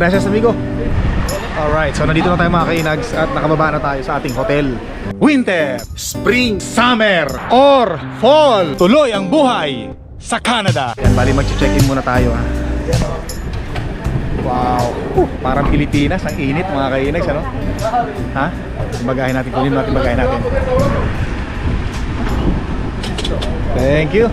Gracias amigo. Alright, so nandito na tayo mga kainags at nakababa na tayo sa ating hotel. Winter, Spring, Summer, or Fall. Tuloy ang buhay sa Canada. Yan, bali mag-check-in muna tayo ha. Wow. Parang Pilipinas, ang init mga kainags, ano? Ha? Bagahin natin, kunin natin bagahin natin. Thank you.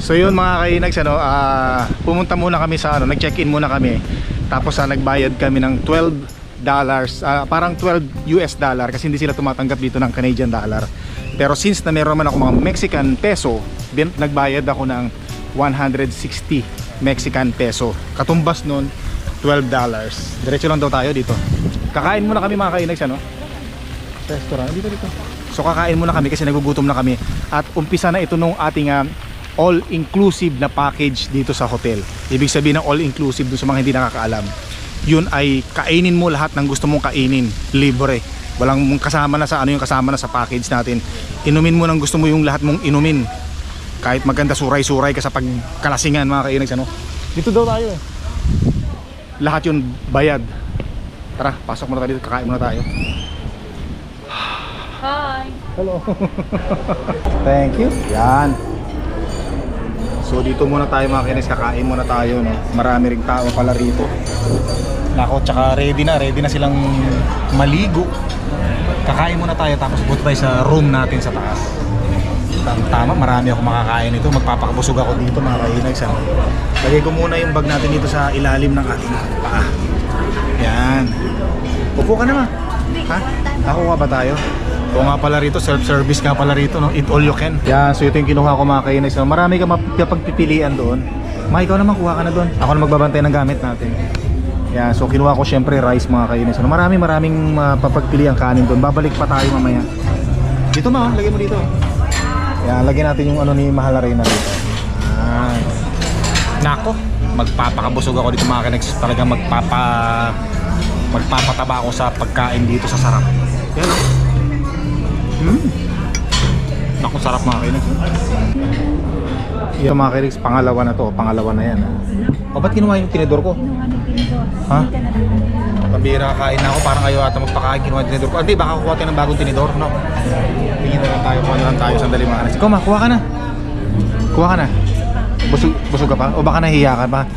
So yun mga kainags ano, ah, pumunta muna kami sa ano, nag-check-in muna kami. Tapos ah, nagbayad kami ng 12 dollars, ah, parang 12 US dollar kasi hindi sila tumatanggap dito ng Canadian dollar. Pero since na meron man ako mga Mexican peso, bin, nagbayad ako ng 160 Mexican peso. Katumbas nun 12 dollars. Diretso lang daw tayo dito. Kakain muna kami mga kainags ano. Restaurant dito dito. So kakain muna kami kasi nagugutom na kami at umpisa na ito nung ating ah, all-inclusive na package dito sa hotel. Ibig sabihin ng all-inclusive doon sa mga hindi nakakaalam. Yun ay kainin mo lahat ng gusto mong kainin, libre. Walang mong kasama na sa ano yung kasama na sa package natin. Inumin mo ng gusto mo yung lahat mong inumin. Kahit maganda suray-suray ka sa pagkalasingan mga kainags ano. Dito daw tayo eh. Lahat yun bayad. Tara, pasok muna tayo dito, kakain muna tayo. Hi. Hello. Thank you. Yan. So dito muna tayo mga kinis, kakain muna tayo no. Marami ring tao pala rito. Nako, tsaka ready na, ready na silang maligo. Kakain muna tayo tapos punta tayo sa room natin sa taas. Tama, marami ako makakain nito. Magpapakabusog ako dito mga kainags. Ano? Lagay ko muna yung bag natin dito sa ilalim ng ating paa. Yan. Upo ka naman. Ha? Ako ba tayo? O nga pala rito, self-service nga pala rito, no? Eat all you can. Yan, so ito yung kinuha ko mga kainis. No? Marami ka mapagpipilian doon. Ma, ikaw naman, kuha ka na doon. Ako na magbabantay ng gamit natin. Yan, so kinuha ko syempre rice mga kainis. No? Marami maraming mapapagpilian kanin doon. Babalik pa tayo mamaya. Dito ma, oh. lagay mo dito. Yan, lagyan natin yung ano ni Mahal Arena dito. Yan. Nako, magpapakabusog ako dito mga kainis. Talagang magpapa magpapataba ako sa pagkain dito sa sarap. Yan oh. Hmm. Naku, sarap mga kainis. Ito mga kainis, pangalawa na to. Pangalawa na yan. O, ba't kinuha yung tinidor ko? Ha? Pambira kain na ako, parang ayaw ata magpakain, kinuha yung tinidor ko. Hindi, baka kukuha tayo ng bagong tinidor, no? Tingin na lang tayo, kuha na lang tayo, sandali mga kainis. Ikaw ma, kuha ka na. Kuha ka na. Busog, busog ka pa? O baka nahiya ka pa?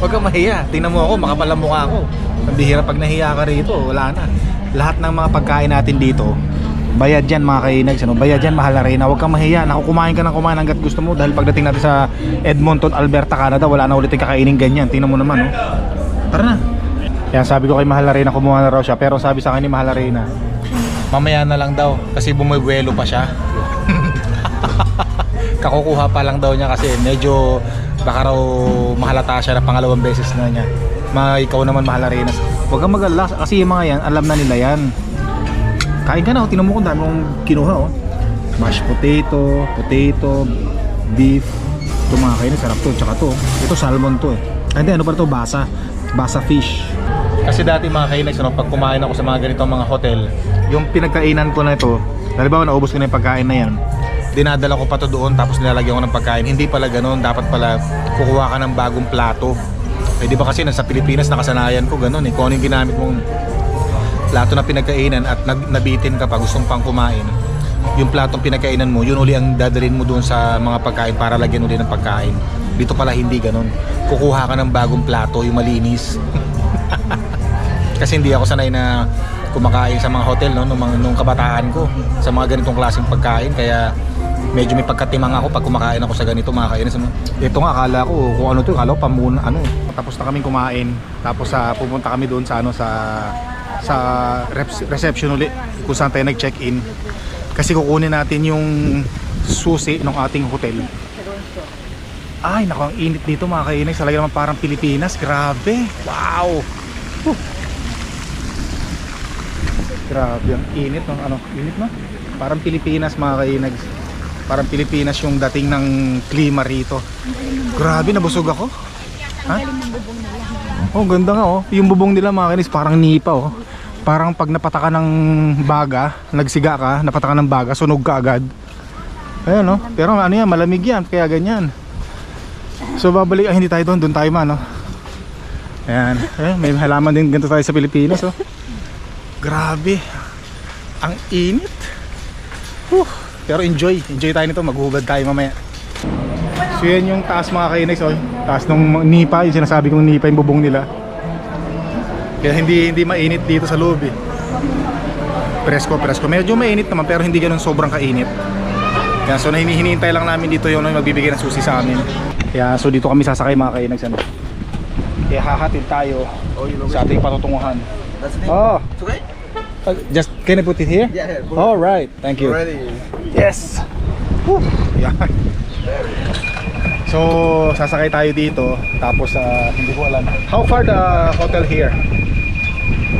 Huwag kang mahiya. Tingnan mo ako, makapal ang mukha ako. Ang bihira pag nahiya ka rito, wala na. Lahat ng mga pagkain natin dito, bayad yan mga kainags. Ano? Bayad yan, mahal na rin. Huwag kang mahiya. Naku, kumain ka ng kumain hanggat gusto mo. Dahil pagdating natin sa Edmonton, Alberta, Canada, wala na ulit yung kakainin ganyan. Tingnan mo naman, oh. Tara na. Yan, sabi ko kay Mahal Arena, kumuha na raw siya. Pero sabi sa akin ni Mahal Arena, mamaya na lang daw kasi bumubuelo pa siya. Kakukuha pa lang daw niya kasi medyo baka raw mahalata siya na pangalawang beses na niya. Ma, ikaw naman Mahal Arena. Huwag kang mag-alala kasi yung mga yan, alam na nila yan. Kain ka na, oh. tinan mo kung dami mong kinuha oh. Mashed potato, potato, beef. Ito mga kainin, sarap to. Tsaka to, ito salmon to eh. Hindi, ano pa to? Basa. Basa fish. Kasi dati mga kainags, ano, pag kumain ako sa mga ganitong mga hotel, yung pinagkainan ko na ito, halimbawa naubos ko na yung pagkain na yan, dinadala ko pa to doon tapos nilalagyan ko ng pagkain. Hindi pala ganoon, dapat pala kukuha ka ng bagong plato. Eh di ba kasi nasa Pilipinas nakasanayan ko ganoon eh. Kung ano yung ginamit mong plato na pinagkainan at nag, nabitin ka pa gustong pang kumain. Yung platong pinagkainan mo, yun uli ang dadalhin mo doon sa mga pagkain para lagyan uli ng pagkain. Dito pala hindi ganoon. Kukuha ka ng bagong plato, yung malinis. kasi hindi ako sanay na kumakain sa mga hotel no nung, nung kabataan ko sa mga ganitong klaseng pagkain kaya medyo may pagkatimang ako pag kumakain ako sa ganito mga kainis ano. Ito nga akala ko kung ano to, akala ko pamuna ano. Tapos na kaming kumain, tapos sa pupunta kami doon sa ano sa sa reception ulit kung saan tayo nag-check-in. Kasi kukunin natin yung susi ng ating hotel. Ay, naku, ang init dito mga kainis. Talaga naman parang Pilipinas. Grabe. Wow. Grabe, ang init ng ano, init na. Parang Pilipinas mga kainags. Parang Pilipinas yung dating ng klima rito. Grabe, nabusog ako. Ha? Oh, ganda nga oh. Yung bubong nila mga kainis parang nipa oh. Parang pag napataka ng baga, nagsiga ka, napataka ng baga, sunog ka agad. Ayan oh. Pero ano yan, malamig yan, kaya ganyan. So babalik, ah, hindi tayo doon, doon tayo man, no? Ayan, eh, may halaman din ganito tayo sa Pilipinas, oh. Grabe, ang init. Whew. Pero enjoy, enjoy tayo nito, maghuhubad tayo mamaya. So yan yung taas mga kainex, oh. Taas ng nipa, yung sinasabi kong nipa yung bubong nila. Kaya hindi hindi mainit dito sa loob eh. Presko, presko. Medyo mainit naman pero hindi ganun sobrang kainit. Kaya so hinihintay lang namin dito yung magbibigay ng susi sa amin. Kaya so dito kami sasakay mga kainags ano. Kaya hahatid tayo sa ating patutunguhan. Oh? Uh, just can I put it here? Yeah, here. All right, thank you. Ready. Yes. Whew. Yan. So, sasakay tayo dito tapos ah, hindi ko alam. How far the hotel here?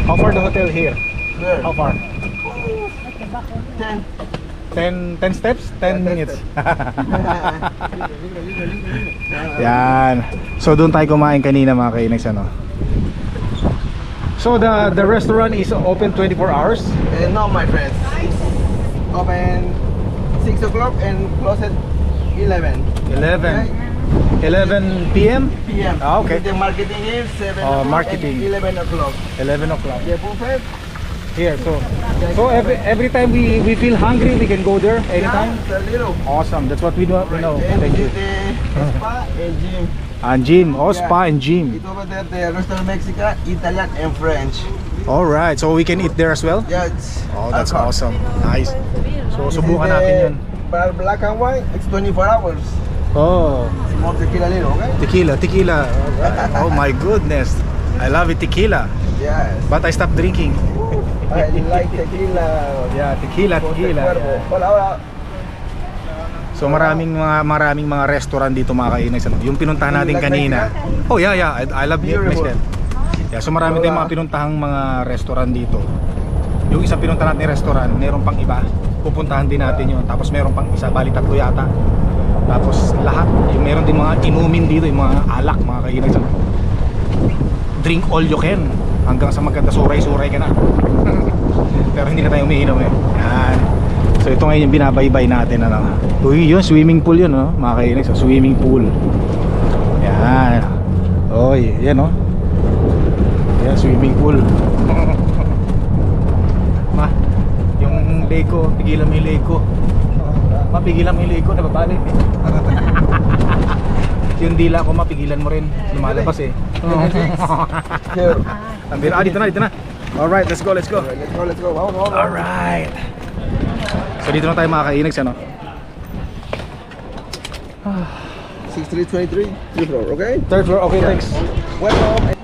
How far the hotel here? There. How far? Ten. 10 10 steps? 10 10 minutes. Yan. So doon tayo kumain kanina mga kainags ano. So the the restaurant is open 24 hours. Uh, no, my friends. Open 6 o'clock and close at 11 11 11 p.m. p.m. Ah, okay. The marketing is 7 Oh, marketing. and 11 o'clock. 11 o'clock. The buffet, Here. So so every every time we we feel hungry, we can go there anytime. yeah, it's a little. Awesome. That's what we do. We know. Thank you. spa and gym. And gym. Oh, spa and gym. It over there, the restaurant Mexican, Italian and French. All right. So we can eat there as well. Yeah, it's Oh, that's awesome. Nice. So subukan the uh, natin 'yun. bar Black and white, it's 24 hours. Oh. Smoke tequila little, okay? Tequila, tequila. Oh my goodness. I love it, tequila. Yes. But I stopped drinking. I like tequila. Yeah, tequila, tequila. Yeah. Hola. So maraming mga maraming mga restaurant dito mga kainis. Ano? Yung pinuntahan natin Like kanina. Oh yeah, yeah. I, I love Beautiful. Mexican. Yeah, so marami tayong mga pinuntahang mga restaurant dito. Yung isang pinuntahan natin restaurant, meron pang iba. Pupuntahan din natin yun. Tapos meron pang isa, bali tatlo yata. Tapos lahat, yung meron din mga inumin dito, yung mga alak, mga kainis. Ano? Drink all you can. Hanggang sa maganda suray-suray ka na. Pero hindi na tayo umiinom eh. Yan. So ito ngayon yung binabaybay natin ano. Uy, yun swimming pool yun no. Mga kainis, so, swimming pool. Yan. Oy, yan no. Yan swimming pool. Ma, yung leg ko, pigilan mo yung leg ko. Ma, pigilan mo yung leg ko, nababalik eh. yung dila ko, mapigilan mo rin. Lumalabas eh. Here. Andito, ah, dito na, dito na. Alright, let's go, let's go. Alright, let's go, let's go. Vamos, vamos. Alright. So dito na tayo mga kainags ano. 6323, three floor, okay? Third floor, okay, thanks. Welcome.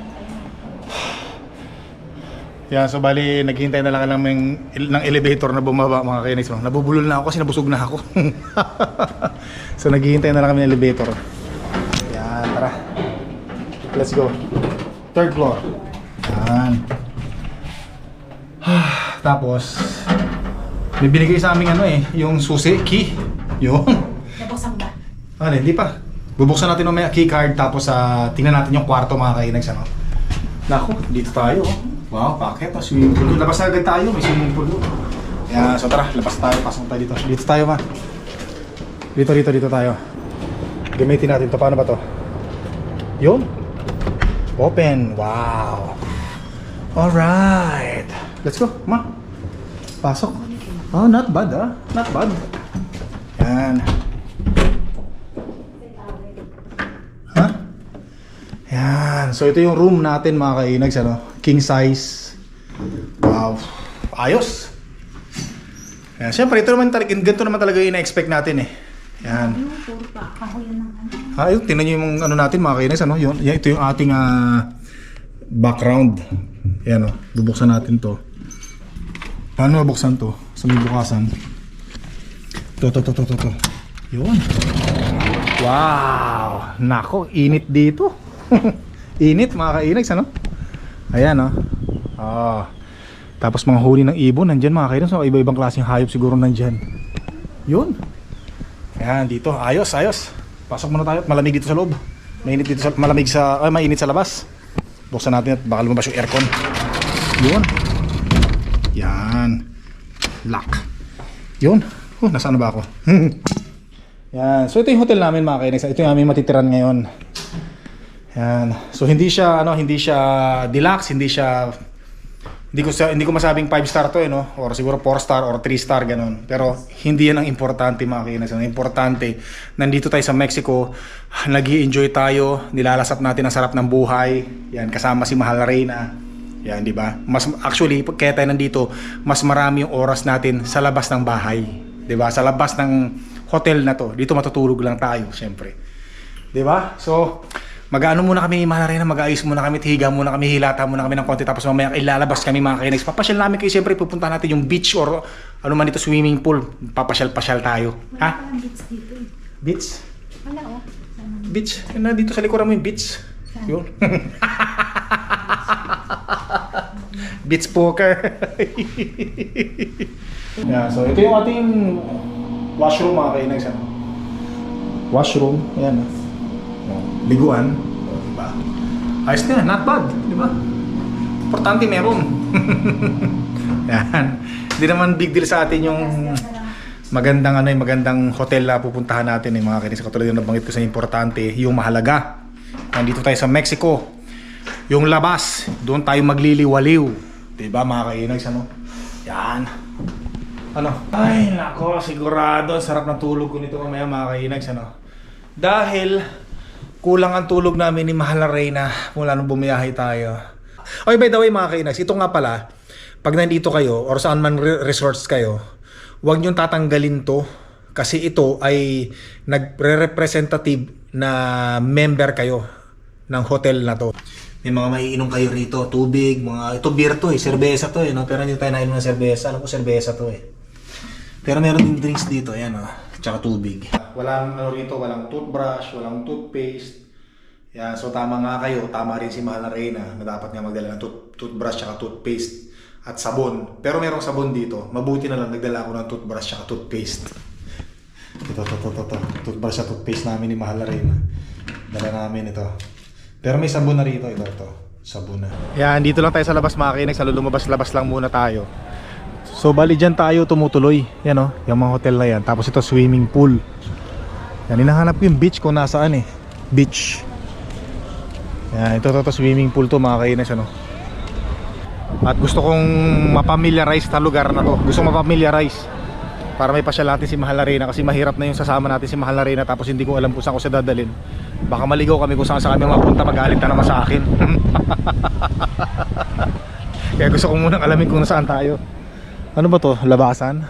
Yan, so bali naghihintay na lang ng, ng elevator na bumaba mga kainags. no? Nabubulol na ako kasi nabusog na ako. so naghihintay na lang kami ng elevator. Let's go. Third floor. Yan. Tapos, may binigay sa amin ano eh, yung susi, key. Yun. Nabuksan ba? Ano, hindi pa. Bubuksan natin mamaya key card tapos sa tingnan natin yung kwarto mga kainags ano. Nako, dito tayo. oh. Wow, bakit? Oh, swimming pool. Labas na agad tayo, may swimming pool. doon. Yan, so tara, labas tayo, pasok tayo dito. Dito tayo ma. Dito, dito, dito tayo. Gamitin natin to. Paano ba to? Yun. Open. Wow. Alright. Let's go, ma. Pasok. Oh, not bad ah. Not bad. Yan. Ha? Yan. So ito yung room natin mga kainags ano. King size. Wow. Ayos. Yan. Siyempre ito naman ganito naman talaga yung ina-expect natin eh. Yan. Puro pa ng ano. Ha, yun, tingnan nyo yung ano natin mga kainags ano. Yun, yan, ito yung ating ah, background. Yan o. Bubuksan natin to. Paano mabuksan to? Sa may bukasan. To, to, to, to, to, to. Yun. Wow! Nako, init dito. init mga kainags ano? Ayan oh. Ah. Tapos mga huli ng ibon nandyan mga kainags. So, iba-ibang klaseng hayop siguro nandyan. Yun. Ayan dito. Ayos, ayos. Pasok muna tayo. Malamig dito sa loob. Mainit dito sa malamig sa ay mainit sa labas. Buksan natin at baka lumabas yung aircon. Yun. Yan. Lock. Yun. Oh, nasaan na ba ako? Yan. So ito yung hotel namin mga kainex. Ito yung aming matitiran ngayon. Yan. So hindi siya ano, hindi siya deluxe, hindi siya hindi ko sa, hindi ko masabing 5 star to eh no or siguro 4 star or 3 star ganun. Pero hindi yan ang importante mga kainex. Ang importante nandito tayo sa Mexico, nag enjoy tayo, nilalasap natin ang sarap ng buhay. Yan kasama si Mahal Reyna. Yan, di ba? Mas actually kaya tayo nandito, mas marami yung oras natin sa labas ng bahay. 'Di ba? Sa labas ng hotel na to. Dito matutulog lang tayo, syempre. 'Di ba? So, mag-ano muna kami, mahal rin na mag-ayos muna kami, higa muna kami, hilata muna kami ng konti tapos mamaya ilalabas kami mga kainex. Papasyal namin kayo siyempre pupunta natin yung beach or ano man dito swimming pool. Papasyal-pasyal tayo. Wala Ha? beach dito eh. Beach? Wala oh. Beach? Na dito sa likuran mo yung beach. Yun. beach poker. yeah, so ito yung ating washroom mga kainex. Ano? Washroom, yan. Liguan. Oh, diba? Ayos na, not bad. Di ba? Importante meron. yan. Hindi naman big deal sa atin yung magandang ano yung magandang hotel na pupuntahan natin eh, mga kainis katulad yung nabanggit ko sa importante yung mahalaga nandito tayo sa Mexico yung labas doon tayo magliliwaliw diba mga kainags ano yan ano ay nako sigurado sarap ng tulog ko nito mamaya mga kainags ano dahil kulang ang tulog namin ni Mahal na Reyna mula nung bumiyahe tayo Okay, by the way mga kainags, ito nga pala, pag nandito kayo or saan man re- resorts kayo, huwag niyong tatanggalin to kasi ito ay nagre-representative na member kayo ng hotel na to. May mga maiinom kayo rito, tubig, mga ito beer to eh, serbesa to eh, no? pero hindi tayo nainom ng serbesa, alam ko serbesa to eh. Pero meron din drinks dito, ayan oh, tsaka tubig. Walang ano rito, walang toothbrush, walang toothpaste. Yan, so tama nga kayo, tama rin si Mahal na Reyna na dapat nga magdala ng tooth- toothbrush tsaka toothpaste at sabon. Pero merong sabon dito. Mabuti na lang nagdala ako ng toothbrush tsaka toothpaste. Ito, ito, ito, ito, ito. Toothbrush at toothpaste namin ni Mahal na Reyna. Dala namin ito. Pero may sabon na rito. Ito, ito. Sabon na. Yan, dito lang tayo sa labas mga kinig. Sa lumabas-labas lang muna tayo. So bali dyan tayo tumutuloy. Yan o, yung mga hotel na yan. Tapos ito swimming pool. Yan, hinahanap ko yung beach kung nasaan eh. Beach. Yan, ito to, to swimming pool to mga kainis ano. At gusto kong mapamiliarize sa lugar na to. Gusto kong mapamiliarize para may pasyal natin si Mahal Arena kasi mahirap na yung sasama natin si Mahal Arena tapos hindi ko alam kung saan ko siya dadalhin. Baka maligaw kami kung saan sa kami mapunta magalit na naman sa akin. Kaya gusto ko munang alamin kung nasaan tayo. Ano ba to? Labasan?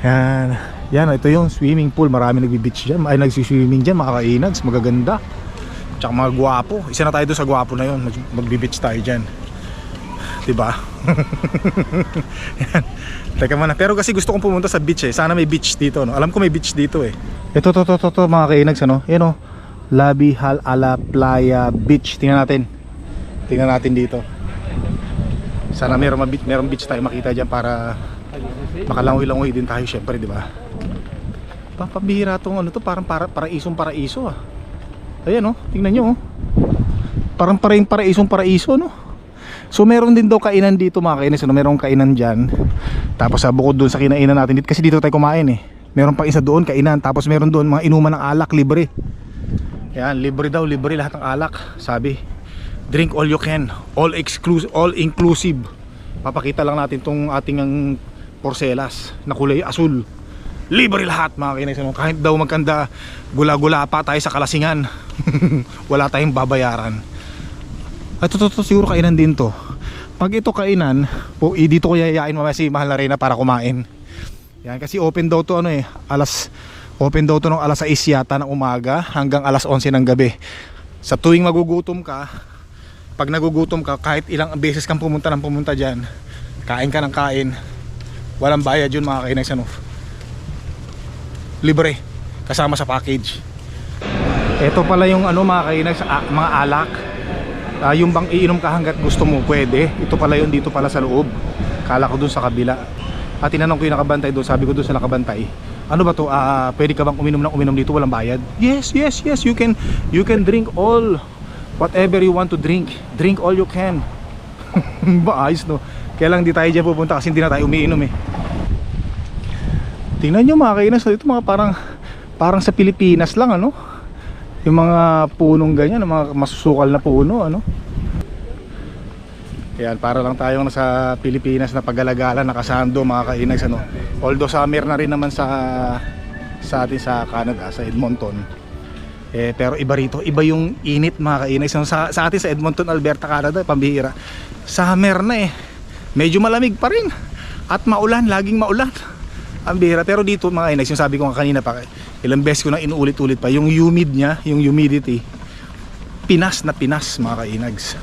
Yan. Yan, ito yung swimming pool. Marami nagbi-beach dyan. Ay, nagsiswimming dyan. Mga kainags. Magaganda. Tsaka mga gwapo. Isa na tayo doon sa gwapo na yun. Mag- Magbi-beach tayo dyan. Diba? Yan. Teka muna. Pero kasi gusto kong pumunta sa beach eh. Sana may beach dito. No? Alam ko may beach dito eh. Ito, to, to, to, to mga kainags. Ano? Yan o. Labi Hal Ala Playa Beach. Tingnan natin. Tingnan natin dito. Sana meron, mabit, meron beach tayo makita dyan para makalangoy-langoy din tayo syempre, di ba? Papabihira tong ano to, parang para, paraisong paraiso ah. Ayan oh, tingnan nyo oh. Parang paraing paraisong paraiso no. So meron din daw kainan dito mga kainis, ano, merong kainan dyan. Tapos sa bukod doon sa kinainan natin dito, kasi dito tayo kumain eh. Meron pang isa doon kainan, tapos meron doon mga inuman ng alak libre. Yan, libre daw, libre lahat ng alak, sabi. Drink all you can, all exclusive, all inclusive. Papakita lang natin tong ating ang porcelas na kulay asul. Libre lahat mga kainis. Ano? Kahit daw magkanda gula-gula pa tayo sa kalasingan. Wala tayong babayaran. At ito, ito, siguro kainan din to. Pag ito kainan, po, eh, dito ko yayain mamaya si Mahal na Reyna para kumain. Yan, kasi open daw to ano eh, alas, open daw to ng alas 6 yata ng umaga hanggang alas 11 ng gabi. Sa tuwing magugutom ka, pag nagugutom ka, kahit ilang beses kang pumunta ng pumunta dyan, kain ka ng kain, walang bayad yun mga kainags ano. Libre, kasama sa package. Ito pala yung ano mga kainags, ah, mga alak. Ah, yung bang iinom ka hanggat gusto mo, pwede. Ito pala yun dito pala sa loob. Kala ko dun sa kabila. At tinanong ko yung nakabantay doon, sabi ko doon sa nakabantay, ano ba to? Ah, pwede ka bang uminom ng uminom dito walang bayad? Yes, yes, yes. You can you can drink all whatever you want to drink. Drink all you can. ba ayos no. Kaya lang di tayo dyan pupunta kasi hindi na tayo umiinom eh. Tingnan nyo mga kainas, ito mga parang Parang sa Pilipinas lang ano. Yung mga punong ganyan, mga masusukal na puno ano. Yan, para lang tayong nasa Pilipinas na paggalagala, nakasando mga kainags ano. Although summer na rin naman sa sa atin sa Canada, sa Edmonton. Eh, pero iba rito, iba yung init mga kainags. Ano, Sa, sa atin sa Edmonton, Alberta, Canada, pambihira. Summer na eh. Medyo malamig pa rin. At maulan, laging maulan. Ang bihira. Pero dito mga kainags, yung sabi ko kanina pa, ilang beses ko na inuulit-ulit pa, yung humid niya, yung humidity, pinas na pinas mga kainags.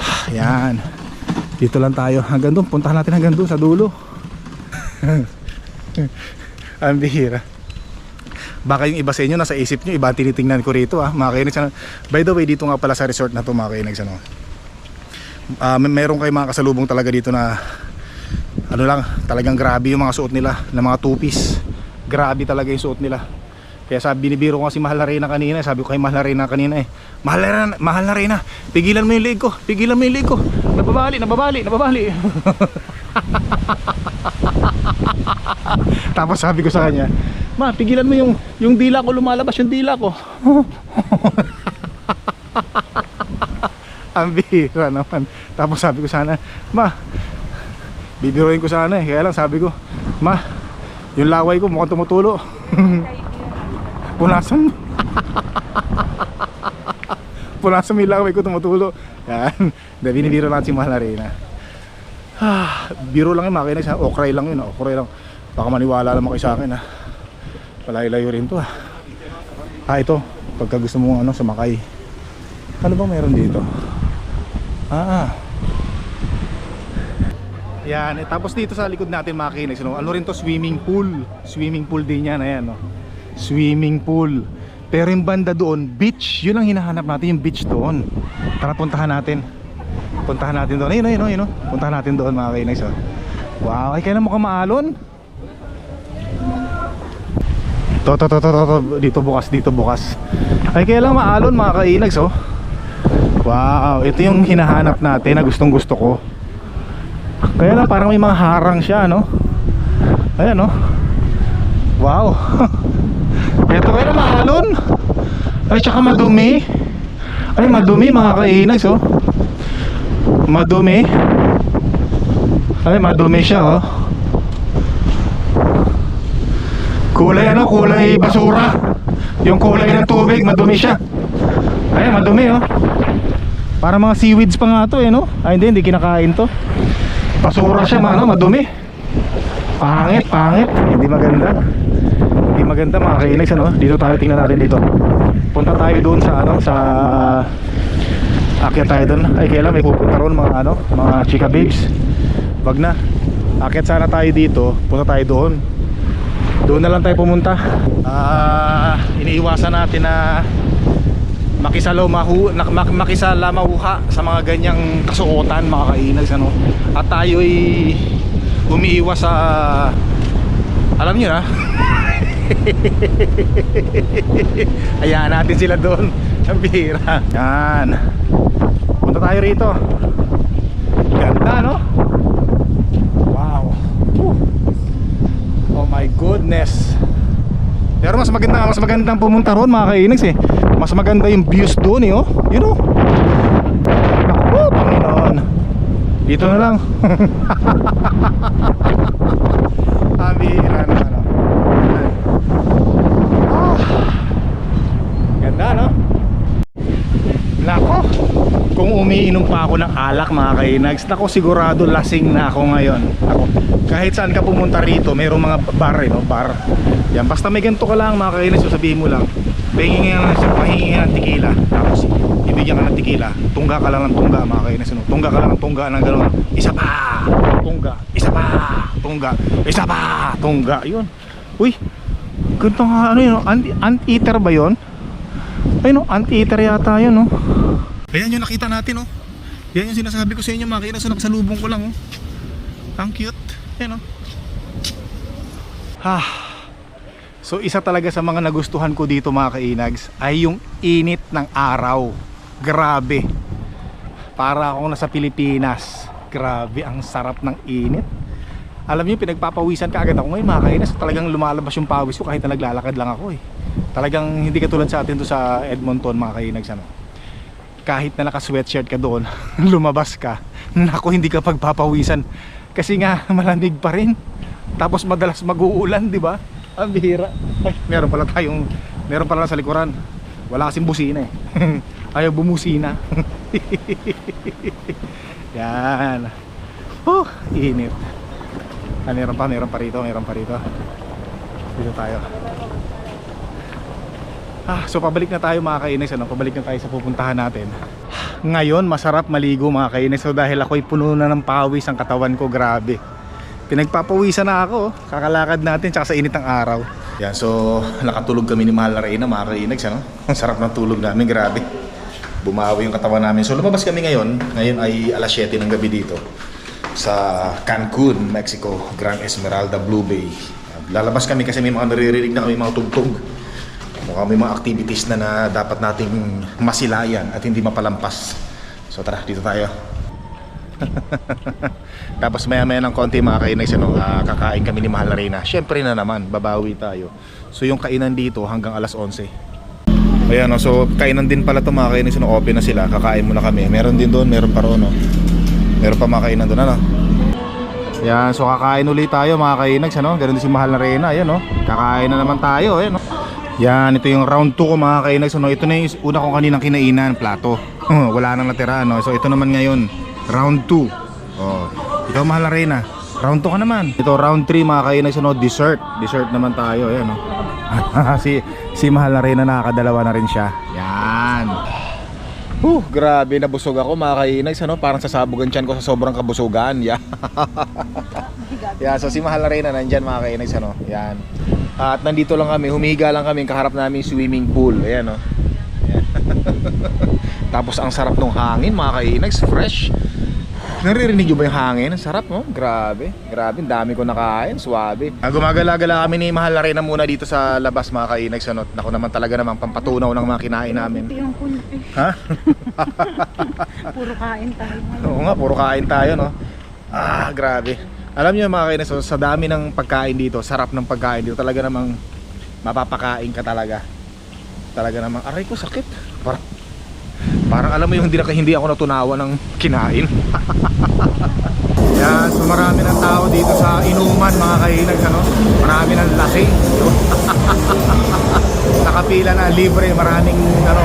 Yan. Dito lang tayo. Hanggang doon. Puntahan natin hanggang doon sa dulo. Ang bihira. Baka yung iba sa inyo nasa isip nyo, iba ang tinitingnan ko rito ah. Mga kainex, ano. By the way, dito nga pala sa resort na to mga kainex, ano. Ah, may meron kayo mga kasalubong talaga dito na ano lang, talagang grabe yung mga suot nila ng mga two-piece. Grabe talaga yung suot nila. Kaya sabi, binibiro ko nga si Mahal na Reyna kanina, sabi ko kay Mahal na Reyna kanina eh, Mahal na Mahal na Reyna, pigilan mo yung leg ko, pigilan mo yung leg ko. Nababali, nababali, nababali. Tapos sabi ko sa kanya, Ma, pigilan mo yung yung dila ko lumalabas yung dila ko. Ang bihira naman. Tapos sabi ko sana, Ma, bibiruin ko sana eh. Kaya lang sabi ko, Ma, yung laway ko mukhang tumutulo. Punasan mo. Punasan mo yung laway ko tumutulo. Yan. Hindi, binibiro lang si Mahal Arena. Ah, biro lang yun, makinig sa okray lang yun, ah, okray lang. Baka maniwala naman kayo sa akin ah. Palayo-layo rin to ah. Ah, ito. Pagka gusto mo ano, sumakay. Ano bang meron dito? Ah. Yan, eh, tapos dito sa likod natin mga kinex, ano, ano rin to swimming pool. Swimming pool din yan, ayan no. Swimming pool. Pero yung banda doon, beach. Yun ang hinahanap natin, yung beach doon. Tara puntahan natin. Puntahan natin doon. Ayun, ayun, ayun, no? Puntahan natin doon mga kinex. Oh. Wow, ay kailan mo ka maalon? To, to, to, to, to, to, dito bukas, dito bukas. Ay kailan maalon mga kainags, oh. Wow, ito yung hinahanap natin na gustong gusto ko. Kaya lang parang may mga harang siya, no? Ayan, no? Wow. ito kaya maalon. Ay, tsaka madumi. Ay, madumi mga kainags, oh. Madumi. Ay, madumi siya, oh. Kulay ano, kulay basura. Yung kulay ng tubig, madumi siya. Ay, madumi, oh. Para mga seaweeds pa nga to, eh, no? Ay, hindi, hindi kinakain to. Basura siya, ano, madumi. Pangit, pangit. Hindi maganda. Hindi maganda mga kainags, ano? Dito tayo, tingnan natin dito. Punta tayo doon sa, ano, sa... Akyat tayo doon. Ay, kailan may pupunta roon mga, ano, mga chika babes. Wag na. Akyat sana tayo dito. Punta tayo doon. Doon na lang tayo pumunta. Ah, iniiwasan natin na makisalaw mahu mak, makisala mahuha sa mga ganyang kasuotan mga kainags ano. At tayo ay umiiwas sa alam niyo na. Hayaan natin sila doon. Ang bihira. Yan. Punta tayo rito. Ganda no? Wow. Whew. Oh my goodness. Pero mas maganda, mas magandang pumunta roon mga kainags eh. Mas maganda yung views doon eh oh. You know. Panginoon. Dito na lang. Amira na ano. Ah. Ganda no? Kung umiinom pa ako ng alak mga kainags, nako sigurado lasing na ako ngayon. Ako, kahit saan ka pumunta rito, mayroong mga bar eh, no? bar. Yan, basta may ganito ka lang mga kainags, sabihin mo lang, pahingin nga ng, pahingin ng tequila, tapos ibigyan ka ng tequila, tungga ka lang ng tungga mga kainags, no? tungga ka lang ng tungga ng gano'n, isa pa, tungga, isa pa, tungga, isa pa, tungga, yun. Uy, ganito nga, ano yun, anti- anti-eater ba yun? Ay no, anti-eater yata yun no. Ayan yung nakita natin oh. Yan yung sinasabi ko sa inyo mga kainas, nakasalubong ko lang oh. Ang cute. Ayan oh. Ha. So isa talaga sa mga nagustuhan ko dito mga kainags ay yung init ng araw. Grabe. Para akong nasa Pilipinas. Grabe ang sarap ng init. Alam niyo, pinagpapawisan ka agad ako ngayon mga kainas. Talagang lumalabas yung pawis ko kahit na naglalakad lang ako eh. Talagang hindi katulad sa atin to sa Edmonton mga kainags ano. Kahit na naka-sweatshirt ka doon, lumabas ka, naku hindi ka pagpapawisan. Kasi nga malamig pa rin. Tapos madalas mag-uulan, di ba? Ang bihira. Ay, meron pala tayong, meron pala sa likuran. Wala kasing busina eh. Ayaw bumusina. Yan. Oh, init. Ah, meron pa, meron pa rito, meron pa rito. Dito tayo. Ah, so pabalik na tayo mga kainis, ano? Pabalik na tayo sa pupuntahan natin. Ngayon, masarap maligo mga kainis. So dahil ako'y puno na ng pawis ang katawan ko, grabe. Pinagpapawisan na ako, oh. kakalakad natin tsaka sa init ng araw. Yan, so nakatulog kami ni Mahal na Reyna, mga kainags, ano? Ang sarap ng tulog namin, grabe. Bumawi yung katawan namin. So lumabas kami ngayon, ngayon ay alas 7 ng gabi dito sa Cancun, Mexico, Grand Esmeralda, Blue Bay. Lalabas kami kasi may mga naririnig na kami mga tugtog. Mukhang may mga activities na na dapat nating masilayan at hindi mapalampas. So tara, dito tayo. Tapos maya maya ng konti mga kainags, ano, ah, kakain kami ni Mahal na Reyna. Siyempre na naman, babawi tayo. So yung kainan dito hanggang alas 11. Ayan, no, so kainan din pala to mga kainis, no, open na sila, kakain muna kami. Meron din doon, meron pa roon, no. Meron pa mga kainan doon, ano. Yan, so kakain ulit tayo mga kainags, ano. Ganun din si Mahal na Reyna, ayan, no. Kakain na naman tayo, ayan, no. Yan, ito yung round 2 ko mga kainags, ano. Ito na yung una kong kaninang kinainan, plato. Wala nang natira, no. So ito naman ngayon, round 2. Oh, ikaw Mahal na Reyna. Round 2 ka naman. Ito round 3 mga kainags, ano. Dessert. Dessert naman tayo, ayan, no. si si Mahal na Reyna nakakadalawa na rin siya. Yan. Huh, grabe nabusog ako mga kainags ano, parang sasabugan tiyan ko sa sobrang kabusugan. Yeah. yeah, so si Mahal na Reyna nandyan mga kainags ano. Yan. At nandito lang kami, humiga lang kami kaharap namin swimming pool. Ayan no. Ayan. Tapos ang sarap ng hangin mga kainags, fresh. Naririnig nyo ba yung hangin? Ang sarap, no? Grabe. Grabe, dami ko nakain. Suwabe. Ah, gumagala-gala kami ni Mahal na muna dito sa labas mga kainags. Ano? Ako naman talaga namang pampatunaw ng mga kinain namin. Ito yung kunti. Ha? Puro kain tayo. Oo nga, puro kain tayo, no? Ah, grabe. Alam niyo mga kainis, sa dami ng pagkain dito, sarap ng pagkain dito, talaga namang mapapakain ka talaga. Talaga namang, aray ko, sakit. Parang, parang alam mo yung hindi, hindi ako natunawa ng kinain. Yan, so marami ng tao dito sa inuman mga kainags, ano? Marami ng lasing. Nakapila na libre, maraming ano,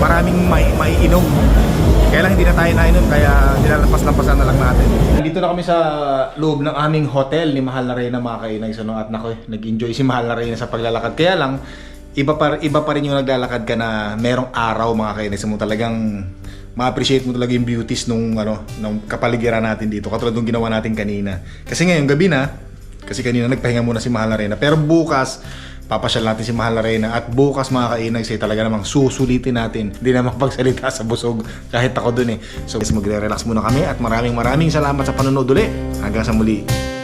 maraming may maiinom. Kaya lang hindi na tayo nainom kaya nilalampas-lampasan na lang natin. Dito na kami sa loob ng aming hotel ni Mahal na Reyna mga kainags, ano? At nako, nag-enjoy si Mahal na Reyna sa paglalakad. Kaya lang, iba pa, iba pa rin yung naglalakad ka na merong araw mga kainags mo talagang ma-appreciate mo talaga yung beauties nung ano nung kapaligiran natin dito katulad nung ginawa natin kanina kasi ngayon gabi na kasi kanina nagpahinga muna si Mahal na Reyna pero bukas papasyal natin si Mahal na Reyna. At bukas mga kainag say talaga namang susulitin natin. Hindi na makapagsalita sa busog. Kahit ako dun eh. So guys magre-relax muna kami at maraming maraming salamat sa panonood uli hanggang sa muli